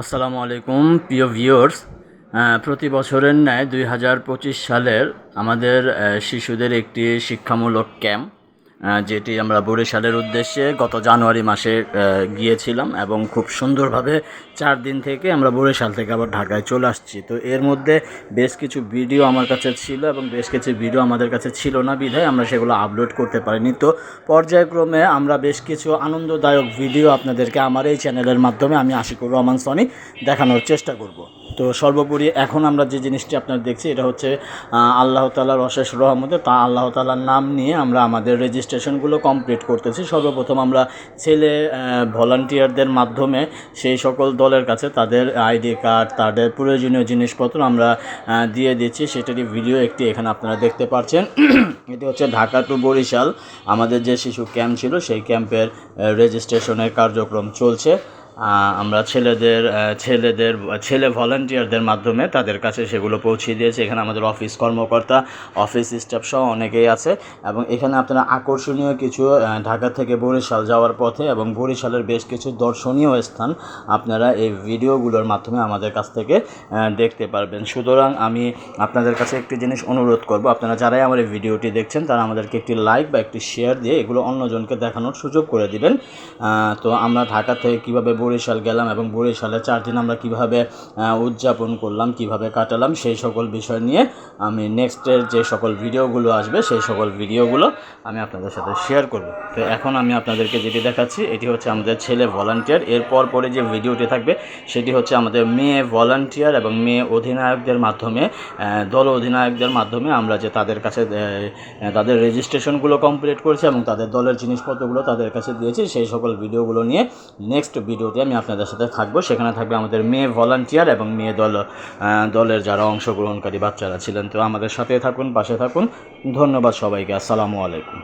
আসসালামু আলাইকুম, প্রিয় ভিউয়ার্স। প্রতি বছরের ন্যায় দুই হাজার পঁচিশ সালের আমাদের শিশুদের একটি শিক্ষামূলক ক্যাম্প। যেটি আমরা বরিশালের উদ্দেশ্যে গত জানুয়ারি মাসে গিয়েছিলাম এবং খুব সুন্দরভাবে চার দিন থেকে আমরা বরিশাল থেকে আবার ঢাকায় চলে আসছি। তো এর মধ্যে বেশ কিছু ভিডিও আমার কাছে ছিল এবং বেশ কিছু ভিডিও আমাদের কাছে ছিল না বিধায় আমরা সেগুলো আপলোড করতে পারিনি। তো পর্যায়ক্রমে আমরা বেশ কিছু আনন্দদায়ক ভিডিও আপনাদেরকে আমার এই চ্যানেলের মাধ্যমে আমি আশিকুর রহমান সনি দেখানোর চেষ্টা করব। তো সর্বোপরি এখন আমরা যে জিনিসটি আপনার দেখছি, এটা হচ্ছে আল্লাহ তালার অশেষ রহমতে তা আল্লাহ তালার নাম নিয়ে আমরা আমাদের রেজিস্ট্রেশনগুলো কমপ্লিট করতেছি। সর্বপ্রথম আমরা ছেলে ভলান্টিয়ারদের মাধ্যমে সেই সকল দলের কাছে তাদের আইডি কার্ড, তাদের প্রয়োজনীয় জিনিসপত্র আমরা দিয়ে দিচ্ছি। সেটারই ভিডিও একটি এখানে আপনারা দেখতে পাচ্ছেন। এটি হচ্ছে ঢাকা টু বরিশাল। আমাদের যে শিশু ক্যাম্প ছিল, সেই ক্যাম্পের রেজিস্ট্রেশনের কার্যক্রম চলছে। আমরা ছেলেদের ছেলেদের, ছেলে ভলান্টিয়ারদের মাধ্যমে তাদের কাছে সেগুলো পৌঁছে দিয়েছি। এখানে আমাদের অফিস কর্মকর্তা অফিস স্টাফ সহ অনেকেই আছে এবং এখানে আপনারা আকর্ষণীয় কিছু ঢাকা থেকে বরিশাল যাওয়ার পথে এবং বরিশালের বেশ কিছু দর্শনীয় স্থান আপনারা এই ভিডিওগুলোর মাধ্যমে আমাদের কাছ থেকে দেখতে পারবেন। সুতরাং আমি আপনাদের কাছে একটি জিনিস অনুরোধ করব, আপনারা যারাই আমার এই ভিডিওটি দেখছেন, তারা আমাদেরকে একটি লাইক বা একটি শেয়ার দিয়ে এগুলো অন্যজনকে দেখানোর সুযোগ করে দিবেন। তো আমরা ঢাকা থেকে কীভাবে বরিশাল গেলাম এবং বরিশালে চার দিন আমরা কীভাবে উদযাপন করলাম, কীভাবে কাটালাম, সেই সকল বিষয় নিয়ে আমি নেক্সটের যে সকল ভিডিওগুলো আসবে, সেই সকল ভিডিওগুলো আমি আপনাদের সাথে শেয়ার করব। তো এখন আমি আপনাদেরকে যেটি দেখাচ্ছি, এটি হচ্ছে আমাদের ছেলে ভলান্টিয়ার এরপর পরে যে ভিডিওটি থাকবে, সেটি হচ্ছে আমাদের মেয়ে ভলান্টিয়ার এবং মেয়ে অধিনায়কদের মাধ্যমে দল অধিনায়কদের মাধ্যমে আমরা যে তাদের কাছে তাদের রেজিস্ট্রেশনগুলো কমপ্লিট করেছি এবং তাদের দলের জিনিসপত্রগুলো তাদের কাছে দিয়েছি, সেই সকল ভিডিওগুলো নিয়ে নেক্সট ভিডিওতে আমি আপনাদের সাথে থাকব। সেখানে থাকবে আমাদের মেয়ে ভলান্টিয়ার এবং মেয়ে দল দলের যারা অংশগ্রহণকারী বাচ্চারা ছিলেন। তো আমাদের সাথে থাকুন, পাশে থাকুন। ধন্যবাদ সবাইকে। আসসালামু আলাইকুম।